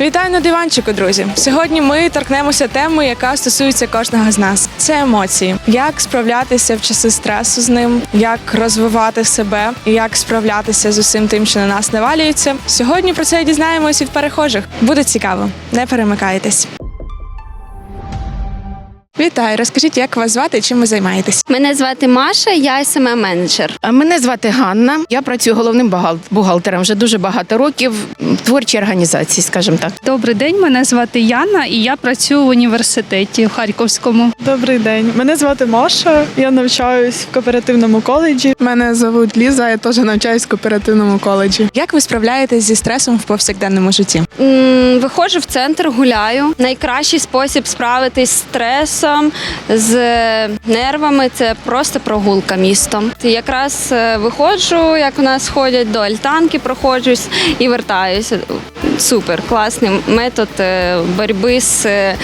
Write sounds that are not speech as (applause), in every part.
Вітаю на диванчику, друзі. Сьогодні ми торкнемося теми, яка стосується кожного з нас. Це емоції. Як справлятися в часи стресу з ним, як розвивати себе, як справлятися з усім тим, що на нас навалюється. Сьогодні про це дізнаємось і в перехожих. Буде цікаво. Не перемикайтесь. Вітаю, розкажіть, як вас звати і чим ви займаєтесь? Мене звати Маша, я сме менеджер. А Мене звати Ганна. Я працюю головним бухгал- бухгалтером вже дуже багато років в творчій організації, скажімо так. Добрий день, мене звати Яна, і я працюю в університеті в Харківському. Добрий день. Мене звати Маша. Я навчаюсь в кооперативному коледжі. Мене звуть Ліза, я теж навчаюсь в кооперативному коледжі. Як ви справляєтесь зі стресом в повсякденному житті? М, Виходжу в центр, гуляю. Найкращий спосіб справитись з стресом, з нервами це просто прогулка містом. Якраз е, виходжу, як у нас ходять до альтанки, проходжусь і вертаюся. Супер, класний метод е, боротьби з е,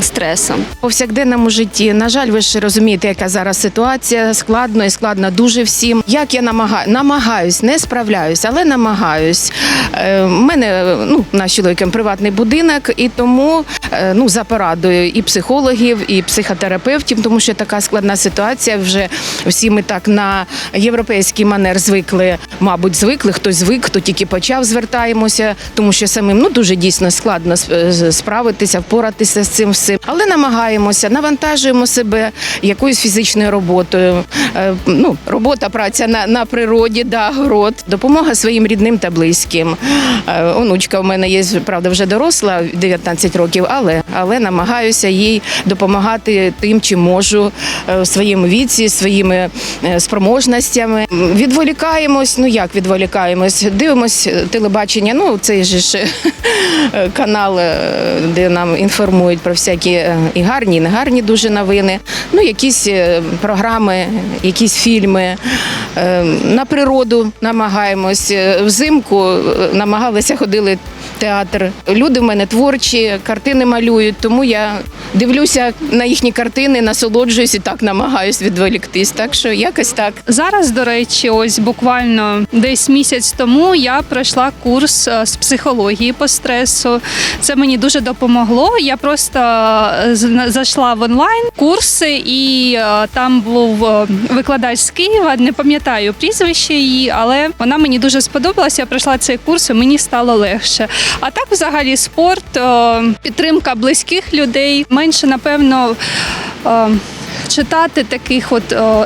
стресом. У повсякденному житті, на жаль, ви ж розумієте, яка зараз ситуація складно і складно дуже всім. Як я намагаю, намагаюсь, не справляюсь, але намагаюсь. Е, У мене ну наш чоловіком приватний будинок, і тому е, ну за порадою і психологів, і психотерапевтів, тому що така складна ситуація. Вже всі ми так на європейський манер звикли, мабуть, звикли. Хтось звик, хто тільки почав звертаємося, тому що самим ну дуже дійсно складно справитися, впоратися з цим всім. Але намагаємося, навантажуємо себе якоюсь фізичною роботою. Е, Ну, робота, праця на, на природі, да, город, допомога своїм рідним та близьким. Е, Онучка в мене є, правда, вже доросла 19 років, але, але намагаюся їй допомагати тим, чим можу е, в своєму віці, своїми спроможностями. Відволікаємось. Ну як відволікаємось? Дивимось телебачення. Ну же ж (laughs) канал, де нам інформують про всякі е, і гарні, і негарні дуже новини. Ну, якісь е, програми, якісь фільми. Е, На природу намагаємось. Взимку намагалися ходили театр. Люди в мене творчі, картини малюють, тому я дивлюся на їхні картини, насолоджуюсь і так намагаюсь відволіктись. Так що якось так. Зараз, до речі, ось буквально десь місяць тому я пройшла курс е, з психології по стресу. Це мені дуже допомогло. Я просто е, зайшла в онлайн курси, і е, там був викладач з Києва. Не пам'ятаю прізвище її, але вона мені дуже сподобалася. Я пройшла цей курс, і мені стало легше. А так, взагалі, спорт, е, підтримка близьких людей, менше напевно. е, Читати таких, от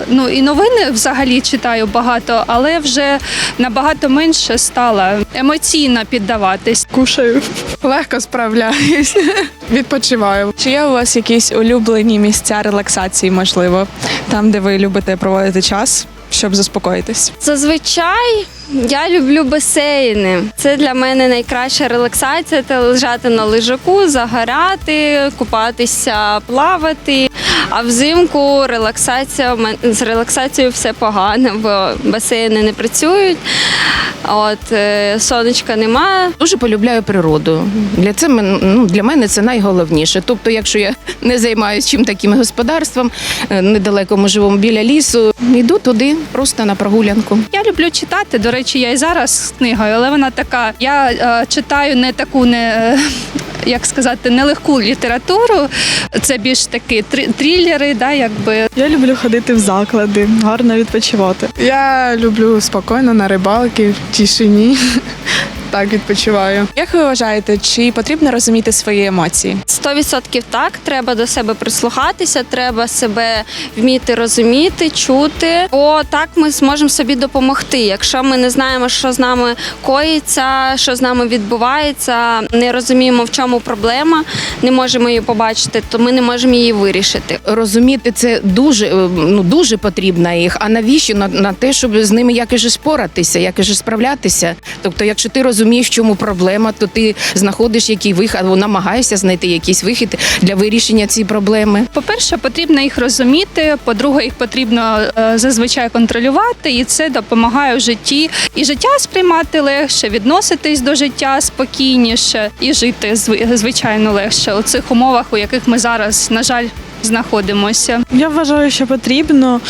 ну і новини взагалі читаю багато, але вже набагато менше стала емоційно піддаватись. Кушаю. Легко справляюсь, (laughs) відпочиваю. Чи є у вас якісь улюблені місця релаксації, можливо, там, де ви любите проводити час, щоб заспокоїтись? Зазвичай я люблю басейни. Це для мене найкраща релаксація. Це лежати на лежаку, загорати, купатися, плавати. А взимку релаксація з релаксацією все погано, бо басейни не працюють. От е, сонечка немає. Дуже полюбляю природу. Для це ну, для мене це найголовніше. Тобто, якщо я (laughs) не займаюся чим таким господарством, е, недалеко ми живемо біля лісу, йду туди просто на прогулянку. Я люблю читати. До речі, я і зараз з книгою, але вона така. Я е, читаю не таку не. Як сказати, нелегку літературу, це більш такі трилери, да, якби Я люблю ходити в заклади, гарно відпочивати. Я люблю спокійно на рибалки, в тишині. Так відпочиваю. Як ви вважаєте, чи потрібно розуміти свої емоції? 100% так, треба до себе прислухатися, треба себе вміти розуміти, чути. Бо так ми зможемо собі допомогти. Якщо ми не знаємо, що з нами коїться, що з нами відбувається, не розуміємо, в чому проблема, не можемо її побачити, то ми не можемо її вирішити. Розуміти це дуже е, ну дуже потрібно їх. А навіщо на, на те, щоб з ними якось же споратися, якось же справлятися? Тобто, якщо ти розумієш, в чому проблема, то ти знаходиш який вихід, або намагаєшся знайти якийсь вихід для вирішення цієї проблеми. По-перше, потрібно їх розуміти. По-друге, їх потрібно е, зазвичай контролювати, і це допомагає в житті і життя сприймати легше, відноситись до життя спокійніше і жити звичайно легше у цих умовах, у яких ми зараз, на жаль, знаходимося. Я вважаю, що потрібно,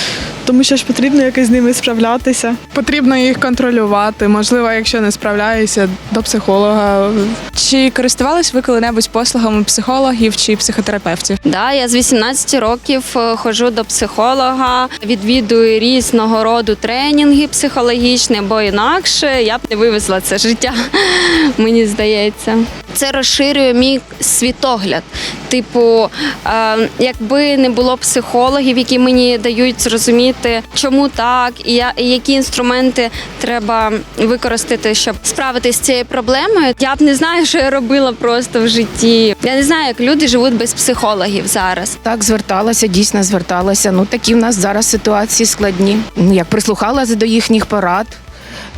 тому що ж потрібно якось з ними справлятися. Потрібно їх контролювати. Можливо, якщо не справляюся, до психолога. Чи користувались ви коли-небудь послугами психологів чи психотерапевтів? Да, я з 18 років е, ходжу до психолога, відвідую різного роду тренінги психологічні, бо інакше я б не вивезла це життя, (laughs) мені здається. Це розширює мій світогляд. Типу, е, якби не було психологів, які мені дають зрозуміти, чому так, і, я, і які інструменти треба використати, щоб справитися з цією проблемою, я б не знаю, що я робила просто в житті. Я не знаю, як люди живуть без психологів зараз. Так, зверталася, дійсно зверталася. Ну такі в нас зараз ситуації складні. Ну як прислухалася до їхніх порад.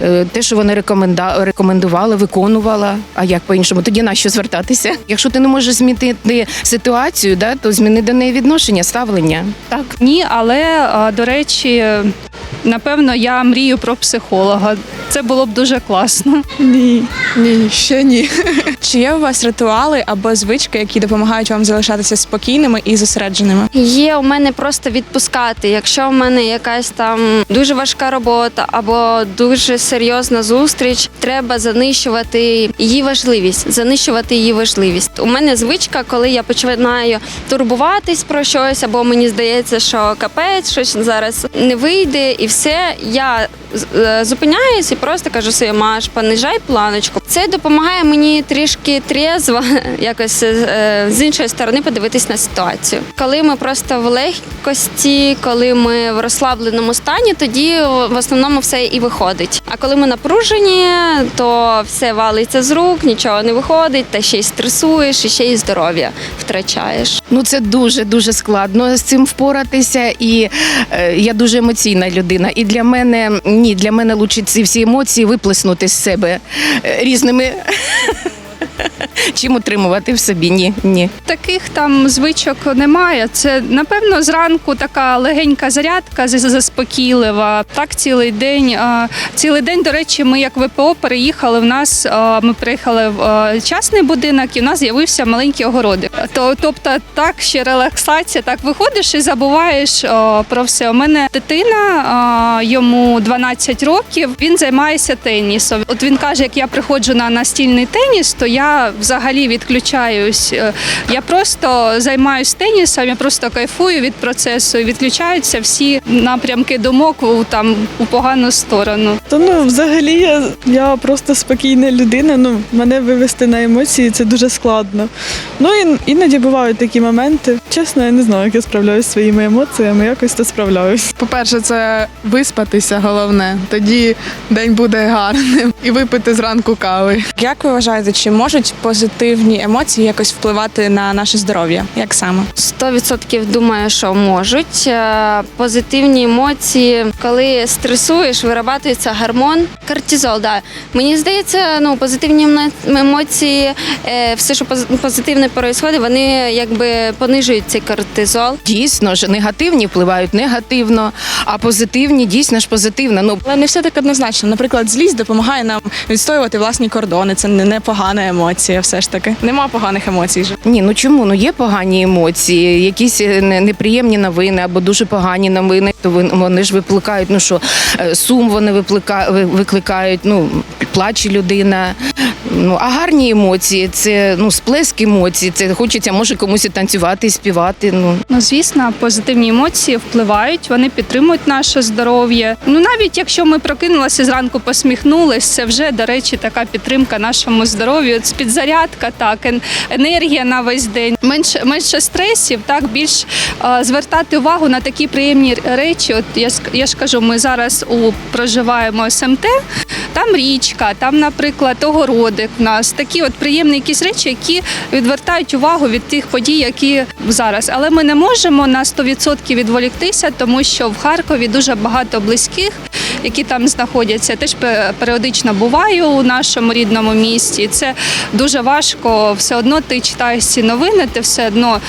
Е, Те, що вони рекоменда... рекомендували, виконувала. А як по-іншому? Тоді на що звертатися? Якщо ти не можеш змінити ситуацію, да, то зміни до неї відношення, ставлення. Так. Ні, але до речі, напевно, я мрію про психолога. Це було б дуже класно. Ні. Ні, ще ні. Чи є у вас ритуали або звички, які допомагають вам залишатися спокійними і зосередженими? Є у мене просто відпускати. Якщо в мене якась там дуже важка робота або дуже серйозна зустріч, треба занищувати її важливість, занищувати її важливість. У мене звичка, коли я починаю турбуватись про щось, або мені здається, що капець, щось зараз не вийде, і все, я е, зупиняюсь і просто кажу собі, Маш, понижай планочку. Це допомагає мені трішки трезво, (laughs) якось е, з іншої сторони подивитись на ситуацію. Коли ми просто в легкості, коли ми в розслабленому стані, тоді в основному все і виходить. А коли ми напружені, то все валиться з рук, нічого не виходить, та ще й стресуєш, і ще й здоров'я втрачаєш. Ну це дуже дуже складно з цим впоратися. І е, я дуже емоційна людина. І для мене ні, для мене лучить ці всі емоції виплеснути з себе е, різними. Чим утримувати в собі? Ні, ні. Таких там звичок немає. Це напевно зранку така легенька зарядка заспокійлива. Так цілий день. Цілий день, до речі, ми як ВПО переїхали. В нас ми приїхали в частний будинок, і в нас з'явився маленький огородик. То, тобто, так ще релаксація, так виходиш і забуваєш про все. У мене дитина йому 12 років. Він займається тенісом. От він каже, як я приходжу на настільний теніс, то я взагалі відключаюсь. Е, Я просто займаюся тенісом, я просто кайфую від процесу. Відключаються всі напрямки думок у там у погану сторону. То ну взагалі я, я просто спокійна людина. Ну мене вивести на емоції це дуже складно. Ну і іноді бувають такі моменти. Чесно, я не знаю, як я справляюсь зі своїми емоціями. Якось то справляюсь. По-перше, це виспатися головне. Тоді день буде гарним. І випити зранку кави. Як ви вважаєте, чи можуть позитивні емоції якось впливати на наше здоров'я? Як саме? 100% думаю, що можуть. Е, Позитивні емоції, коли стресуєш, вирабатується гормон кортизол. Да. Мені здається, ну позитивні емоції, е, все, що позитивне відбувається, вони якби понижують цей кортизол. Дійсно ж, негативні впливають негативно, а позитивні дійсно ж позитивно. Ну Але не все так однозначно. Наприклад, злість допомагає нам відстоювати власні кордони. Це не погана емоція, все ж таки. Нема поганих емоцій. же. ні, ну чому? Ну є погані емоції, якісь е, не- неприємні новини або дуже погані новини. То вон- вони ж викликають. Ну що е, сум вони виклика- ви- викликають. Ну плаче людина. Ну а гарні емоції це ну сплеск емоцій. Це хочеться може комусь і танцювати, і співати. Ну Ну, звісно, позитивні емоції впливають, вони підтримують наше здоров'я. Ну навіть якщо ми прокинулися зранку, посміхнулись, це вже, до речі, така підтримка нашому здоров'ю. Це підзарядка, так, енергія на весь день. Менше менше стресів, так більш е, звертати увагу на такі приємні речі. От я я ж кажу, ми зараз у проживаємо СМТ. Там річка, там, наприклад, огородик в нас такі от приємні якісь речі, які відвертають увагу від тих подій, які зараз. Але ми не можемо на 100% відволіктися, тому що в Харкові дуже багато близьких, які там знаходяться. Я теж періодично буваю у нашому рідному місті. Це дуже важко. Все одно ти читаєш ці новини, ти все одно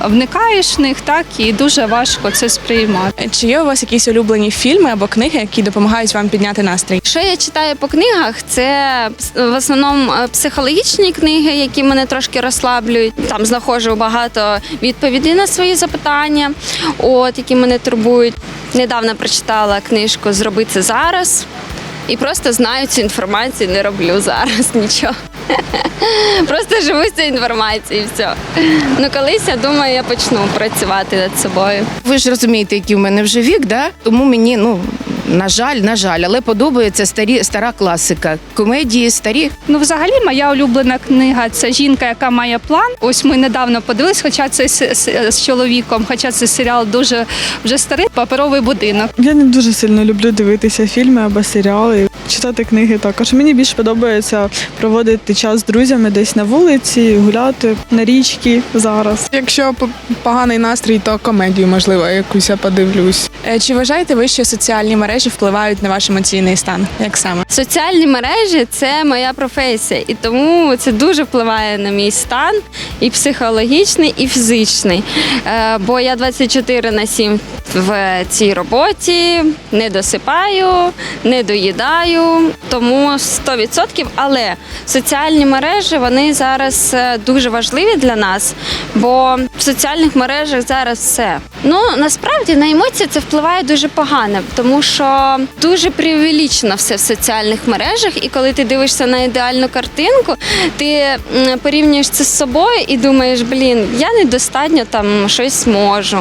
вникаєш в них, так і дуже важко це сприймати. Чи є у вас якісь улюблені фільми або книги, які допомагають вам підняти настрій? Що я читаю по книгах, це в основному е, психологічні книги, які мене трошки розслаблюють. Там знаходжу багато відповідей на свої запитання, от які мене турбують. Недавно прочитала книжку Зроби це зараз. І просто знаю цю інформацію, не роблю зараз (laughs) нічого. Просто живу з цією інформацією і все. Ну колись я думаю, я почну працювати над собою. Ви ж розумієте, який в мене вже вік, да? тому мені, ну. На жаль, на жаль, але подобається старі стара класика. Комедії старі. Ну, взагалі, моя улюблена книга це жінка, яка має план. Ось ми недавно подивились, хоча це з, з- з чоловіком, хоча це серіал дуже вже старий паперовий будинок. Я не дуже сильно люблю дивитися фільми або серіали, читати книги також. Мені більш подобається проводити час з друзями десь на вулиці, гуляти на річці зараз. Якщо поганий настрій, то комедію, можливо, якусь я подивлюсь. Е, Чи вважаєте ви, що соціальні мережі впливають на ваш емоційний стан? Як саме? Соціальні мережі це моя професія, і тому це дуже впливає на мій стан і психологічний, і фізичний. Е, Бо я 24 на 7 в цій роботі, не досипаю, не доїдаю, тому 100%. Але соціальні мережі вони зараз е, дуже важливі для нас, бо в соціальних мережах зараз все. Ну насправді на емоції це впливає дуже погано, тому що дуже преувеличено все в соціальних мережах, і коли ти дивишся на ідеальну картинку, ти порівнюєш це з собою і думаєш, блін, я недостатньо там щось можу.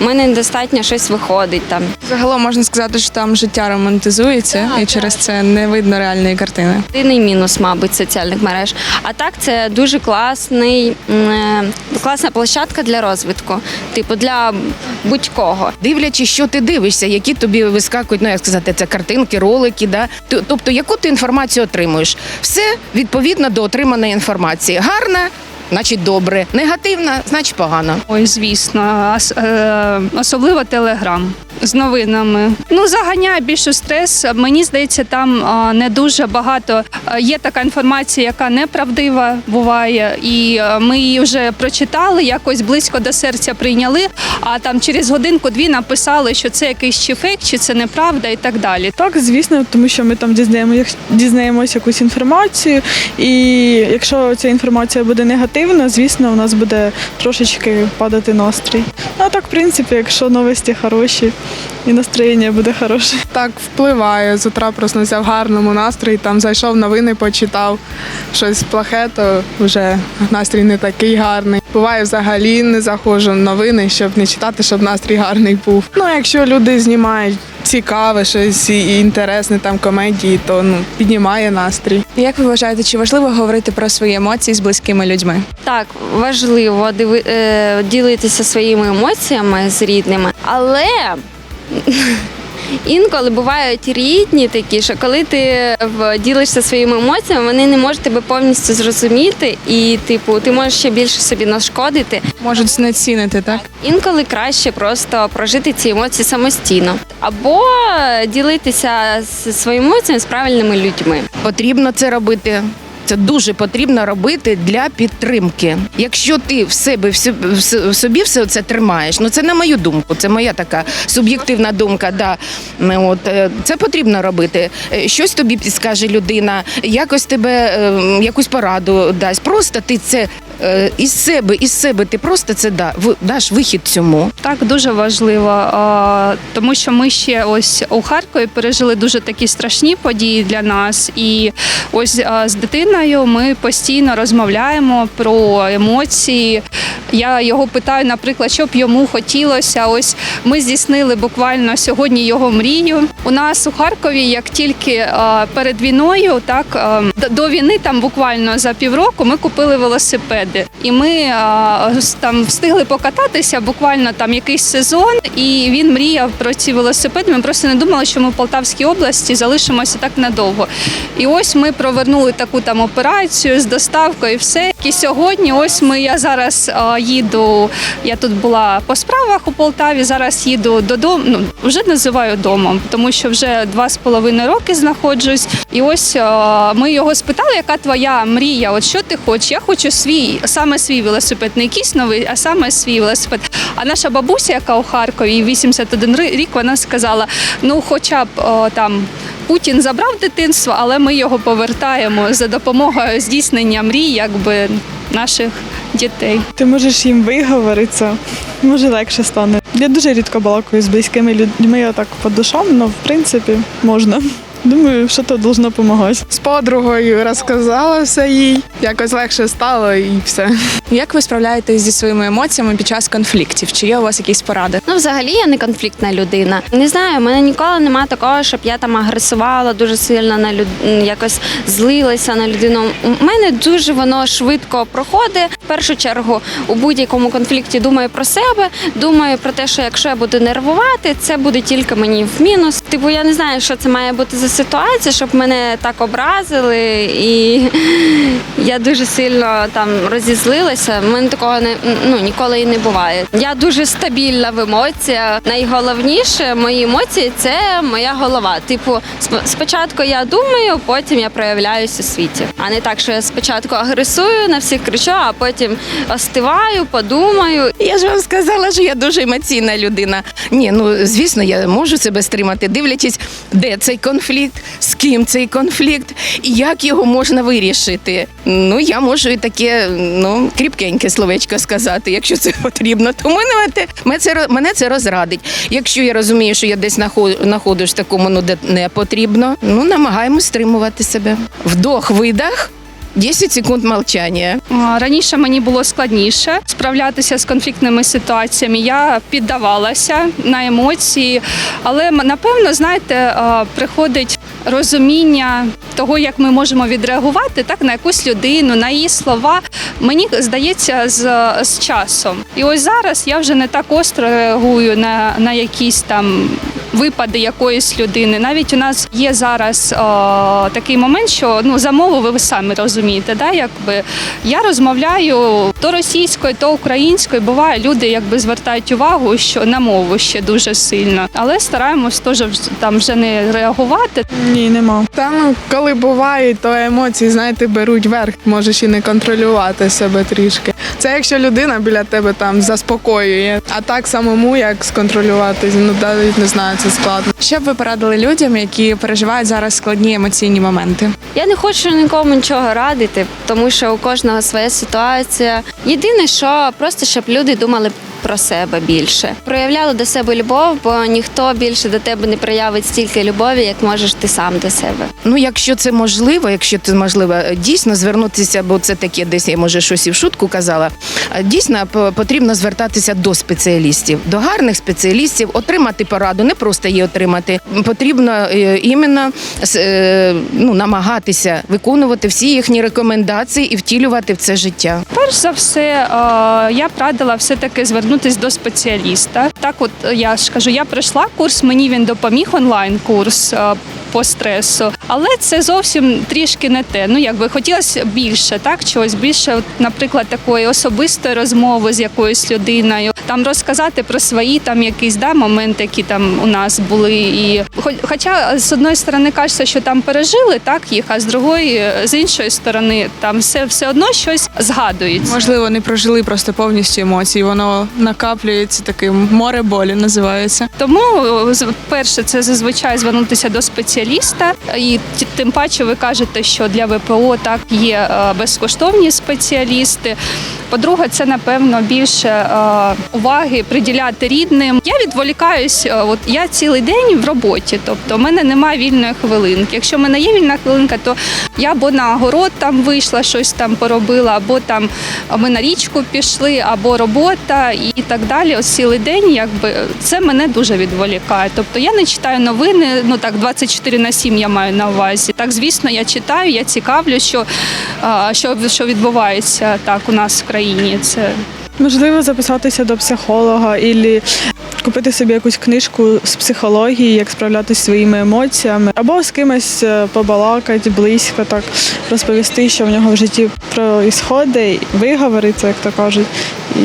У мене недостатньо щось виходить там. Загалом можна сказати, що там життя романтизується, і через це не видно реальної картини. Єдиний мінус, мабуть, соціальних мереж. А так це дуже класний, е, класна площадка для розвитку, типу для будь-кого. Дивлячись, що ти дивишся, які тобі вискакують, ну як сказати, це картинки, ролики, да? Тобто, яку ти інформацію отримуєш. Все відповідно до отриманої інформації. Гарна, значить добре. Негативна, значить погано. Ой, звісно, е, особливо телеграм. З новинами ну заганяє більше стрес. Мені здається, там не дуже багато є така інформація, яка неправдива буває, і ми її вже прочитали, якось близько до серця прийняли. А там через годинку-дві написали, що це якийсь чи фейк, чи це неправда, і так далі. Так, звісно, тому що ми там дізнаємося, дізнаємося якусь інформацію, і якщо ця інформація буде негативна, звісно, у нас буде трошечки падати настрій. Ну, А так, в принципі, якщо новості хороші і настроєння буде хороше. Так впливає. З утра проснувся в гарному настрої, там зайшов новини, почитав щось плохе, то вже настрій не такий гарний. Буває, взагалі не заходжу в новини, щоб не читати, щоб настрій гарний був. Ну, якщо люди знімають цікаве щось і інтересне там комедії, то ну піднімає настрій. Як ви вважаєте, чи важливо говорити про свої емоції з близькими людьми? Так, важливо диви, е, ділитися своїми емоціями з рідними, але (laughs) інколи бувають рідні такі, що коли ти ділишся своїми емоціями, вони не можуть тебе повністю зрозуміти, і типу ти можеш ще більше собі нашкодити. Можуть знецінити, так? Інколи краще просто прожити ці емоції самостійно, або ділитися своїми емоціями з правильними людьми. Потрібно це робити. Це дуже потрібно робити для підтримки. Якщо ти в себе в собі все це тримаєш, ну це на мою думку, це моя така суб'єктивна думка. Да. Ну, От е, це потрібно робити. Е, Щось тобі підскаже людина, якось тебе е, якусь пораду дасть. Просто ти це е, із себе, із себе ти просто це да, в- даш вихід цьому. Так, дуже важливо, а, тому що ми ще ось у Харкові пережили дуже такі страшні події для нас. І ось а, з дитиною ми постійно розмовляємо про емоції. Я його питаю, наприклад, що б йому хотілося. Ось ми здійснили буквально сьогодні його мрію. У нас у Харкові, як тільки а, перед війною, так а, д- до війни, там буквально за півроку, ми купили велосипеди, і ми а, там встигли покататися буквально там якийсь сезон, і він мріяв про ці велосипеди. Ми просто не думали, що ми в Полтавській області залишимося так надовго. І ось ми провернули таку там операцію з доставкою, і все. І сьогодні, ось ми я зараз е, їду. Я тут була по справах у Полтаві. Зараз їду додому. Ну вже називаю домом, тому що вже два з половиною роки знаходжусь. І ось е, ми його спитали, яка твоя мрія? От що ти хочеш? Я хочу свій саме свій велосипед, не якийсь новий, а саме свій велосипед. А наша бабуся, яка у Харкові, їй 81 рік, вона сказала: ну, хоча б о, там. Путін забрав дитинство, але ми його повертаємо за допомогою здійснення мрій, якби наших дітей. Ти можеш їм виговоритися, може легше стане. Я дуже рідко балакую з близькими людьми, отак по душам, але в принципі можна. Думаю, що то должно допомагати. З подругою розказала все їй, якось легше стало і все. Як ви справляєтесь зі своїми емоціями під час конфліктів? Чи є у вас якісь поради? Ну, взагалі я не конфліктна людина. Не знаю, в мене ніколи немає такого, щоб я там агресувала дуже сильно на люд... якось злилася на людину. У мене дуже воно швидко проходить. Першу чергу у будь-якому конфлікті думаю про себе, думаю про те, що якщо я буду нервувати, це буде тільки мені в мінус. Типу, я не знаю, що це має бути за ситуація, щоб мене так образили, і я дуже сильно там розізлилася. У мене такого не ну ніколи і не буває. Я дуже стабільна в емоціях. Найголовніше мої емоції це моя голова. Типу, сп- спочатку я думаю, потім я проявляюсь у світі. А не так, що я спочатку агресую, на всіх кричу, а потім остиваю, подумаю. Я ж вам сказала, що я дуже емоційна людина. Ні, ну звісно, я можу себе стримати, дивлячись, де цей конфлікт, з ким цей конфлікт і як його можна вирішити. Ну, я можу і таке ну, кріпкеньке словечко сказати, якщо це потрібно. Тому мене це, мене це розрадить. Якщо я розумію, що я десь знаходжусь в такому, ну де не потрібно, ну намагаємось стримувати себе. Вдох, видах. 10 секунд молчання. Раніше мені було складніше справлятися з конфліктними ситуаціями. Я піддавалася на емоції, але напевно, знаєте, приходить розуміння того, як ми можемо відреагувати так на якусь людину, на її слова. Мені здається, з, з часом. І ось зараз я вже не так остро реагую на, на якісь там випади якоїсь людини. Навіть у нас є зараз о, такий момент, що ну за мову ви самі розумієте, да, якби я розмовляю то російською, то українською. Буває, люди якби звертають увагу, що на мову ще дуже сильно, але стараємось теж там вже не реагувати. Ні, нема. Та ну, коли буває, то емоції, знаєте, беруть верх, можеш і не контролювати себе трішки. Це якщо людина біля тебе там заспокоює, а так самому як сконтролювати, ну навіть не знаю, це складно. Що б ви порадили людям, які переживають зараз складні емоційні моменти? Я не хочу нікому нічого радити, тому що у кожного своя ситуація. Єдине, що просто щоб люди думали про себе більше, проявляли до себе любов, бо ніхто більше до тебе не проявить стільки любові, як можеш ти сам до себе. Ну, якщо це можливо, якщо це можливо, дійсно звернутися, бо це таке, десь я може щось і в шутку казала. Дійсно потрібно звертатися до спеціалістів, до гарних спеціалістів, отримати пораду, не просто її отримати. Потрібно е, іменно е, ну, намагатися виконувати всі їхні рекомендації і втілювати в це життя. Перш за все, е, я б радила все-таки звернутися до спеціаліста. Так, от е, я ж кажу, я пройшла курс, мені він допоміг онлайн-курс е, по стресу, але це зовсім трішки не те. Ну якби хотілося більше, так чогось більше, наприклад, такої особистої розмови з якоюсь людиною, там розказати про свої там якісь да моменти, які там у нас були. І хоча з одної сторони кажеться, що там пережили так їх, а з другої, е, з іншої сторони, там все, все одно щось згадується. Можливо, не прожили просто повністю емоції. Воно накаплюється таким море болі, називається. Тому е, перше, це зазвичай звернутися до спеціаліста, і тим паче ви кажете, що для ВПО так є е, безкоштовні спеціалісти. По-друге, це напевно більше е, уваги приділяти рідним. Я відволікаюсь, от я цілий день в роботі, тобто в мене немає вільної хвилинки. Якщо в мене є вільна хвилинка, то я або на огород там вийшла, щось там поробила, або там ми на річку пішли, або робота так далі. Ось цілий день, якби це мене дуже відволікає. Тобто я не читаю новини, ну так 24 на 7 я маю на увазі. Так, звісно, я читаю, я цікавлю, що, що, що відбувається так у нас в країні. Це Можливо, записатися до психолога, або купити собі якусь книжку з психології, як справлятися своїми емоціями, або з кимось е, побалакати близько, так розповісти, що в нього в житті проїсходить, виговориться, як то кажуть, і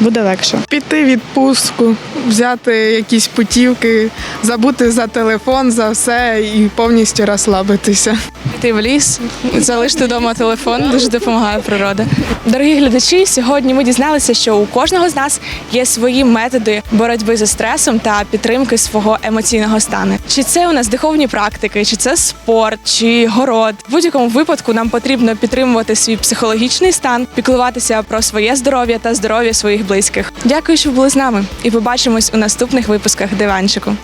буде легше. Піти відпустку, взяти якісь путівки, забути за телефон, за все і повністю розслабитися. Піти в ліс, залишити вдома телефон, дуже допомагає природа. Дорогі глядачі, сьогодні ми дізналися, що у кожного з нас є свої методи боротьби зі стресом та підтримки свого емоційного стану. Чи це у нас духовні практики, чи це спорт, чи город. В будь-якому випадку нам потрібно підтримувати свій психологічний стан, піклуватися про своє здоров'я та здоров'я своїх близьких. Дякую, що були з нами, і побачимось у наступних випусках диванчику.